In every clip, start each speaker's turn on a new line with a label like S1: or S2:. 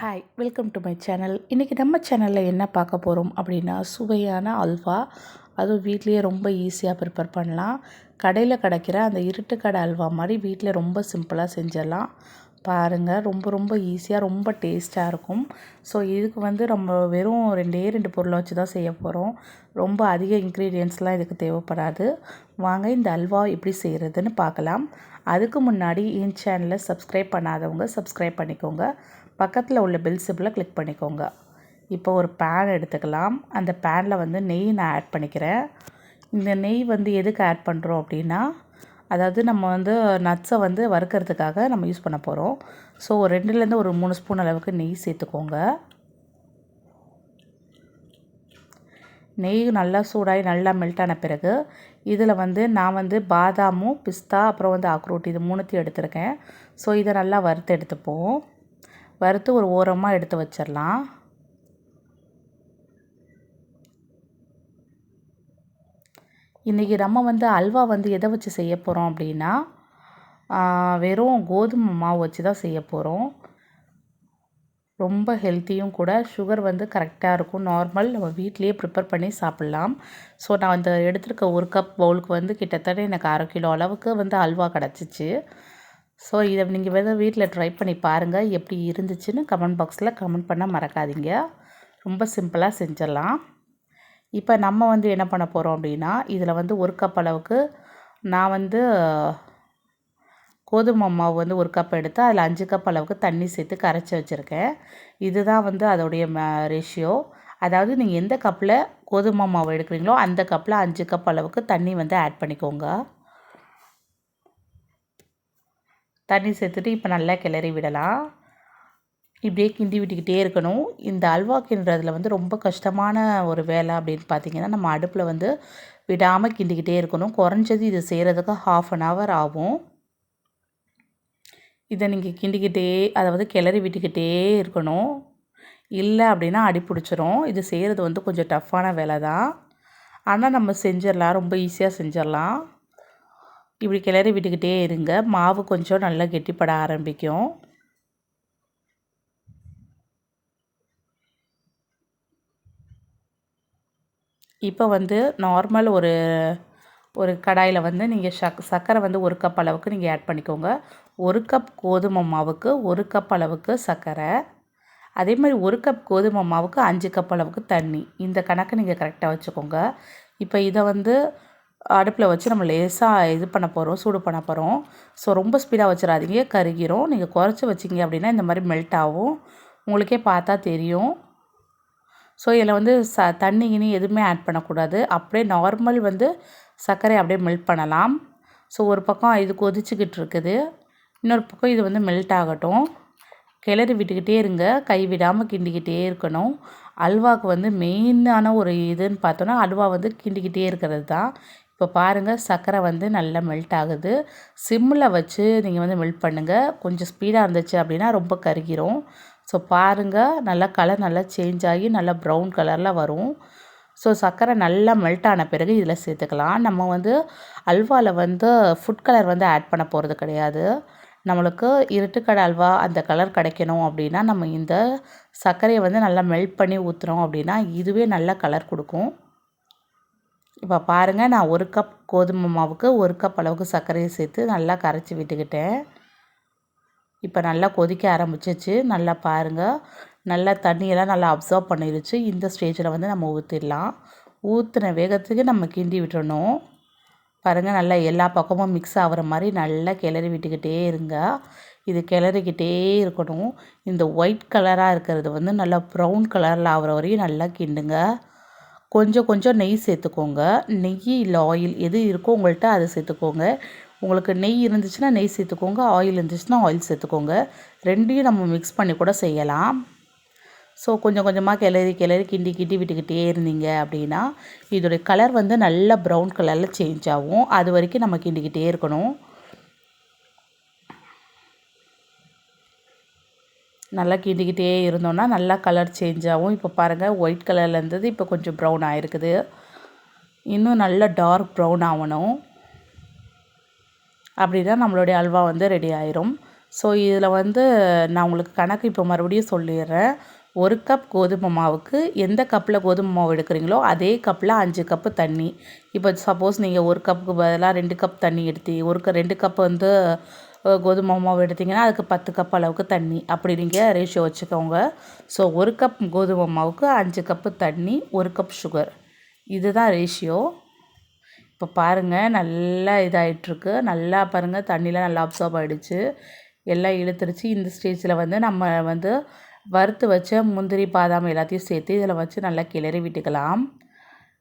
S1: Hi welcome to my channel இன்றைக்கி நம்ம சேனலில் என்ன பார்க்க போகிறோம் அப்படின்னா சுவையான அல்வா. அதுவும் வீட்லேயே ரொம்ப ஈஸியாக ப்ரிப்பேர் பண்ணலாம். கடையில் கிடைக்கிற அந்த இருட்டுக்கடை அல்வா மாதிரி வீட்டில் ரொம்ப சிம்பிளாக செஞ்சிடலாம். பாருங்கள் ரொம்ப ரொம்ப ஈஸியாக ரொம்ப டேஸ்ட்டாக இருக்கும். ஸோ இதுக்கு வந்து நம்ம வெறும் ரெண்டே ரெண்டு பொருளை வச்சு தான் செய்ய போகிறோம் ரொம்ப அதிக இன்க்ரீடியன்ஸ்லாம் இதுக்கு தேவைப்படாது. வாங்க இந்த அல்வா எப்படி செய்கிறதுன்னு பார்க்கலாம். அதுக்கு முன்னாடி என் சேனலை சப்ஸ்கிரைப் பண்ணாதவங்க சப்ஸ்கிரைப் பண்ணிக்கோங்க. பக்கத்தில் உள்ள பெல் சிப்பில் கிளிக் பண்ணிக்கோங்க. இப்போ ஒரு பேன் எடுத்துக்கலாம். அந்த பேனில் வந்து நெய் நான் ஆட் பண்ணிக்கிறேன். இந்த நெய் வந்து எதுக்கு ஆட் பண்ணுறோம் அப்படின்னா அதாவது நம்ம வந்து நட்ஸை வந்து வறுக்கிறதுக்காக நம்ம யூஸ் பண்ண போகிறோம் ஸோ ரெண்டுலேருந்து ஒரு மூணு ஸ்பூன் அளவுக்கு நெய் சேர்த்துக்கோங்க. நெய் நல்லா சூடாகி நல்லா மெல்ட் ஆன பிறகு இதில் வந்து நான் வந்து பாதாமும் பிஸ்தா அப்புறம் வந்து ஆக்ரோட் இது மூணுத்தையும் எடுத்திருக்கேன். ஸோ இதை நல்லா வறுத்து எடுத்துப்போம். வறுத்து ஒரு ஓரமாக எடுத்து வச்சிடலாம். இன்றைக்கி நம்ம வந்து அல்வா வந்து எதை வச்சு செய்ய போகிறோம் அப்படின்னா வெறும் கோதுமை மாவு வச்சு தான் செய்ய போகிறோம் ரொம்ப ஹெல்த்தியும் கூட சுகர் வந்து கரெக்டாக இருக்கும். நார்மல் நம்ம வீட்லேயே ப்ரிப்பேர் பண்ணி சாப்பிட்லாம். ஸோ நான் அந்த எடுத்துருக்க ஒரு கப் பவுலுக்கு வந்து கிட்டத்தட்ட எனக்கு அரை கிலோ அளவுக்கு வந்து அல்வா கிடச்சிச்சு. ஸோ இதை நீங்கள் வந்து வீட்டில் ட்ரை பண்ணி பாருங்கள் எப்படி இருந்துச்சுன்னு கமெண்ட் பாக்ஸில் கமெண்ட் பண்ண மறக்காதீங்க. ரொம்ப சிம்பிளாக செஞ்சிடலாம். இப்போ நம்ம வந்து என்ன பண்ண போகிறோம் அப்படின்னா இதில் வந்து ஒரு கப் அளவுக்கு நான் வந்து கோதுமை மாவு வந்து ஒரு கப் எடுத்து அதில் அஞ்சு கப் அளவுக்கு தண்ணி சேர்த்து கரைச்சி வச்சுருக்கேன். இதுதான் வந்து அதோடைய ரேஷியோ அதாவது நீங்கள் எந்த கப்பில் கோதுமை மாவு எடுக்கிறீங்களோ அந்த கப்பில் அஞ்சு கப் அளவுக்கு தண்ணி வந்து ஆட் பண்ணிக்கோங்க. தண்ணி சேர்த்துட்டு இப்போ நல்லா கிளறி விடலாம். இப்படியே கிண்டி விட்டுக்கிட்டே இருக்கணும். இந்த அல்வா கிண்டுறதுல வந்து ரொம்ப கஷ்டமான ஒரு வேலை அப்படின்னு பார்த்தீங்கன்னா நம்ம அடுப்பில் வந்து விடாமல் கிண்டிக்கிட்டே இருக்கணும். குறைஞ்சது இது செய்கிறதுக்கு ஹாஃப் அன் ஹவர் ஆகும். இதை நீங்கள் கிண்டிக்கிட்டே அதாவது கிளறி விட்டுக்கிட்டே இருக்கணும். இல்லை அப்படின்னா அடி பிடிச்சிரும். இது செய்கிறது வந்து கொஞ்சம் டஃப்பான வேலை தான். ஆனால் நம்ம செஞ்சிடலாம். ரொம்ப ஈஸியாக செஞ்சிடலாம். இப்படி கிளறி விட்டுக்கிட்டே இருங்க. மாவு கொஞ்சம் நல்லா கெட்டிப்பட ஆரம்பிக்கும். இப்போ வந்து நார்மல் ஒரு ஒரு கடாயில் வந்து நீங்கள் சக் சர்க்கரை வந்து ஒரு கப் அளவுக்கு நீங்கள் ஆட் பண்ணிக்கோங்க. ஒரு கப் கோதுமை மாவுக்கு ஒரு கப் அளவுக்கு சர்க்கரை. அதே மாதிரி ஒரு கப் கோதுமை மாவுக்கு அஞ்சு கப் அளவுக்கு தண்ணி. இந்த கணக்கு நீங்கள் கரெக்டாக வச்சுக்கோங்க. இப்போ இதை வந்து அடுப்பில் வச்சு நம்ம லேசாக இது பண்ண போகிறோம் சூடு பண்ண போகிறோம் ஸோ ரொம்ப ஸ்பீடாக வச்சிடாதீங்க. கருகிரும். நீங்கள் குறைச்சி வச்சிங்க அப்படின்னா இந்த மாதிரி மெல்ட் ஆகும். உங்களுக்கே பார்த்தா தெரியும். ஸோ இதில் வந்து ச தண்ணி கிண்ணி எதுவுமே ஆட் பண்ணக்கூடாது. அப்படியே நார்மல் வந்து சர்க்கரை அப்படியே மெல்ட் பண்ணலாம். ஸோ ஒரு பக்கம் இது கொதிச்சுக்கிட்டு இருக்குது. இன்னொரு பக்கம் இது வந்து மெல்ட் ஆகட்டும். கிளறி விட்டுக்கிட்டே இருங்க. கை விடாமல் கிண்டிக்கிட்டே இருக்கணும். அல்வாவுக்கு வந்து மெயினான ஒரு இதுன்னு பார்த்தோன்னா அல்வா வந்து கிண்டிக்கிட்டே இருக்கிறது தான். இப்போ பாருங்கள் சர்க்கரை வந்து நல்லா மெல்ட் ஆகுது. சிம்மில் வச்சு நீங்கள் வந்து மெல்ட் பண்ணுங்கள் கொஞ்சம் ஸ்பீடாக இருந்துச்சு அப்படின்னா ரொம்ப கருகிரும். ஸோ பாருங்கள் நல்லா கலர் நல்லா சேஞ்ச் ஆகி நல்லா ப்ரௌன் கலரில் வரும். ஸோ சர்க்கரை நல்லா மெல்ட் ஆன பிறகு இதில் சேர்த்துக்கலாம். நம்ம வந்து அல்வாவில் வந்து ஃபுட் கலர் வந்து ஆட் பண்ண போகிறது கிடையாது. நம்மளுக்கு இருட்டுக்கடை அல்வா அந்த கலர் கிடைக்கணும் அப்படின்னா நம்ம இந்த சர்க்கரையை வந்து நல்லா மெல்ட் பண்ணி ஊற்றுறோம் அப்படின்னா இதுவே நல்ல கலர் கொடுக்கும். இப்போ பாருங்கள் நான் ஒரு கப் கோதுமை மாவுக்கு ஒரு கப் அளவுக்கு சர்க்கரையை சேர்த்து நல்லா கரைச்சி விட்டுக்கிட்டேன். இப்போ நல்லா கொதிக்க ஆரம்பிச்சிச்சு நல்லா பாருங்கள் நல்லா தண்ணியெல்லாம் நல்லா அப்சர்வ் பண்ணிருச்சு. இந்த ஸ்டேஜில் வந்து நம்ம ஊற்றிடலாம் ஊற்றின வேகத்துக்கு நம்ம கிண்டி விட்டுறணும். பாருங்கள் நல்லா எல்லா பக்கமும் மிக்ஸ் ஆகிற மாதிரி நல்லா கிளறி விட்டுக்கிட்டே இருங்க. இது கிளறிக்கிட்டே இருக்கணும். இந்த ஒயிட் கலராக இருக்கிறது வந்து நல்லா ப்ரௌன் கலரில் ஆகிற வரையும் நல்லா கிண்டுங்க. கொஞ்சம் கொஞ்சம் நெய் சேர்த்துக்கோங்க. நெய் இல்லை ஆயில் எது இருக்கோ உங்கள்கிட்ட அதை சேர்த்துக்கோங்க. உங்களுக்கு நெய் இருந்துச்சுன்னா நெய் சேர்த்துக்கோங்க ஆயில் இருந்துச்சுன்னா ஆயில் சேர்த்துக்கோங்க. ரெண்டையும் நம்ம மிக்ஸ் பண்ணி கூட செய்யலாம். ஸோ கொஞ்சம் கொஞ்சமாக கிளறி கிளறி கிண்டி கிண்டி விட்டுக்கிட்டே இருந்தீங்க அப்படின்னா இதோடைய கலர் வந்து நல்ல ப்ரௌன் கலரில் சேஞ்ச் ஆகும். அது வரைக்கும் நம்ம கிண்டிக்கிட்டே இருக்கணும். நல்லா கிண்டிக்கிட்டே இருந்தோன்னா நல்லா கலர் சேஞ்ச் ஆகும். இப்போ பாருங்கள் ஒயிட் கலரில் இருந்தது இப்போ கொஞ்சம் ப்ரௌன் ஆகிருக்குது இன்னும் நல்லா டார்க் ப்ரௌன் ஆகணும். அப்படின்னா நம்மளுடைய அல்வா வந்து ரெடி ஆயிரும். ஸோ இதில் வந்து நான் உங்களுக்கு கணக்கு இப்போ மறுபடியும் சொல்லிடுறேன். ஒரு கப் கோதுமை மாவுக்கு எந்த கப்பில் கோதுமை மாவு எடுக்கிறீங்களோ அதே கப்பில் அஞ்சு கப்பு தண்ணி. இப்போ சப்போஸ் நீங்கள் ஒரு கப்புக்கு பதிலாக ரெண்டு கப் தண்ணி எடுத்தி ஒரு க ரெண்டு கப் வந்து கோதுமை மாவு எடுத்திங்கன்னா அதுக்கு பத்து கப் அளவுக்கு தண்ணி. அப்படி நீங்கள் ரேஷியோ வச்சுக்கோங்க. ஸோ ஒரு கப் கோதுமை மாவுக்கு அஞ்சு கப்பு தண்ணி ஒரு கப் சுகர் இதுதான் ரேஷியோ இப்போ பாருங்கள் நல்லா இதாகிட்டுருக்கு நல்லா பாருங்கள் தண்ணிலாம் நல்லா அப்சார்ப் ஆகிடுச்சு எல்லாம் இழுத்துருச்சு. இந்த ஸ்டேஜில் வந்து நம்ம வந்து வறுத்து வச்ச முந்திரி பாதாம் எல்லாத்தையும் சேர்த்து இதில் வச்சு நல்லா கிளறி விட்டுக்கலாம்.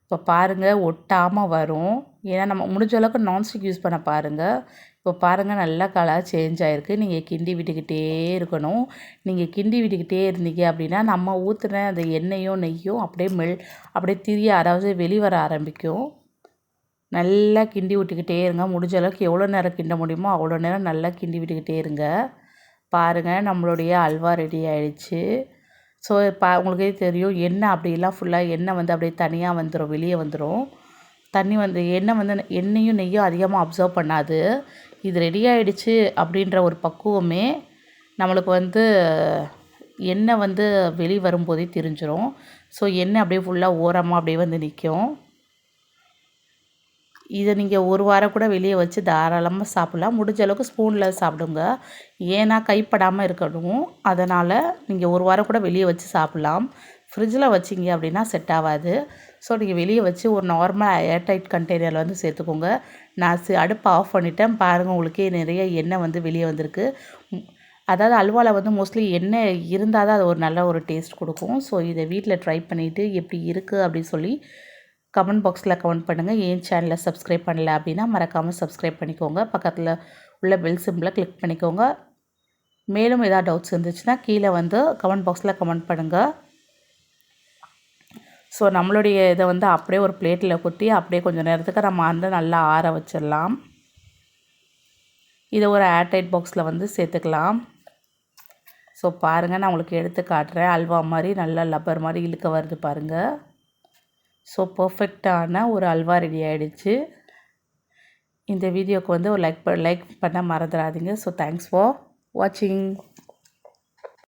S1: இப்போ பாருங்கள் ஒட்டாமல் வரும். ஏன்னா நம்ம முடிஞ்ச அளவுக்கு நான்ஸ்டிக் யூஸ் பண்ண பாருங்கள் இப்போ பாருங்கள் நல்லா கலர் சேஞ்ச் ஆகிருக்கு நீங்கள் கிண்டி விட்டுக்கிட்டே இருக்கணும். நீங்கள் கிண்டி விட்டுக்கிட்டே இருந்தீங்க அப்படின்னா நம்ம ஊற்றுன அந்த எண்ணெயும் நெய்யும் அப்படியே மெல் அப்படியே திரிய அதாவது வெளிவர ஆரம்பிக்கும். நல்லா கிண்டி விட்டுக்கிட்டே இருங்க. முடிஞ்ச அளவுக்கு எவ்வளோ நேரம் கிண்ட முடியுமோ அவ்வளோ நேரம் நல்லா கிண்டி விட்டுக்கிட்டே இருங்க. பாருங்கள் நம்மளுடைய அல்வா ரெடி ஆகிடுச்சு ஸோ பா உங்களுக்கே தெரியும் எண்ணெய் அப்படிலாம் ஃபுல்லாக எண்ணெய் வந்து அப்படியே தனியாக வந்துடும் வெளியே வந்துடும் தண்ணி வந்து எண்ணெய் வந்து எண்ணெயும் நெய்யும் அதிகமாக அப்சர்வ் பண்ணாது. இது ரெடி ஆகிடுச்சு அப்படின்ற ஒரு பக்குவமே நம்மளுக்கு வந்து எண்ணெய் வந்து வெளி வரும்போதே தெரிஞ்சிடும் ஸோ எண்ணெய் அப்படியே ஃபுல்லாக ஓரமாக அப்படியே வந்து நிற்கும் இதை நீங்கள் ஒரு வாரம் கூட வெளியே வச்சு தாராளமாக சாப்பிட்லாம். முடிஞ்ச அளவுக்கு ஸ்பூனில் சாப்பிடுங்க. ஏன்னா கைப்படாமல் இருக்கணும். அதனால் நீங்கள் ஒரு வாரம் கூட வெளியே வச்சு சாப்பிட்லாம். ஃப்ரிட்ஜில் வச்சிங்க அப்படின்னா செட் ஆகாது. ஸோ நீங்கள் வெளியே வச்சு ஒரு நார்மல் ஏர்டைட் கண்டெய்னரில் வந்து சேர்த்துக்கோங்க. நான் அடுப்பு ஆஃப் பண்ணிட்டேன். பாருங்கள் உங்களுக்கே நிறைய எண்ணெய் வந்து வெளியே வந்திருக்கு. அதாவது அல்வாவில் வந்து மோஸ்ட்லி எண்ணெய் இருந்தால் தான் அது ஒரு நல்ல ஒரு டேஸ்ட் கொடுக்கும். ஸோ இதை வீட்டில் ட்ரை பண்ணிவிட்டு எப்படி இருக்குது அப்படின்னு சொல்லி கமெண்ட் பாக்ஸில் கமெண்ட் பண்ணுங்கள் ஏன் சேனலை சப்ஸ்கிரைப் பண்ணல அப்படின்னா மறக்காமல் சப்ஸ்கிரைப் பண்ணிக்கோங்க. பக்கத்தில் உள்ள பெல் சிம்பிளை கிளிக் பண்ணிக்கோங்க. மேலும் ஏதாவது டவுட்ஸ் இருந்துச்சுன்னா கீழே வந்து கமெண்ட் பாக்ஸில் கமெண்ட் பண்ணுங்கள் ஸோ நம்மளுடைய இதை வந்து அப்படியே ஒரு பிளேட்டில் கொட்டி அப்படியே கொஞ்சம் நேரத்துக்கு நம்ம வந்து நல்லா ஆற வச்சிடலாம். இதை ஒரு ஏர்டைட் பாக்ஸில் வந்து சேர்த்துக்கலாம். ஸோ பாருங்கள் நான் உங்களுக்கு எடுத்து காட்டுறேன். அல்வா மாதிரி நல்லா லப்பர் மாதிரி இழுக்க வருது பாருங்கள் ஸோ பர்ஃபெக்டான ஒரு அல்வா ரெடி ஆகிடுச்சு இந்த வீடியோக்கு வந்து ஒரு லைக் லைக் பண்ண மறந்துடாதீங்க. ஸோ தேங்க்ஸ் ஃபார் வாட்சிங்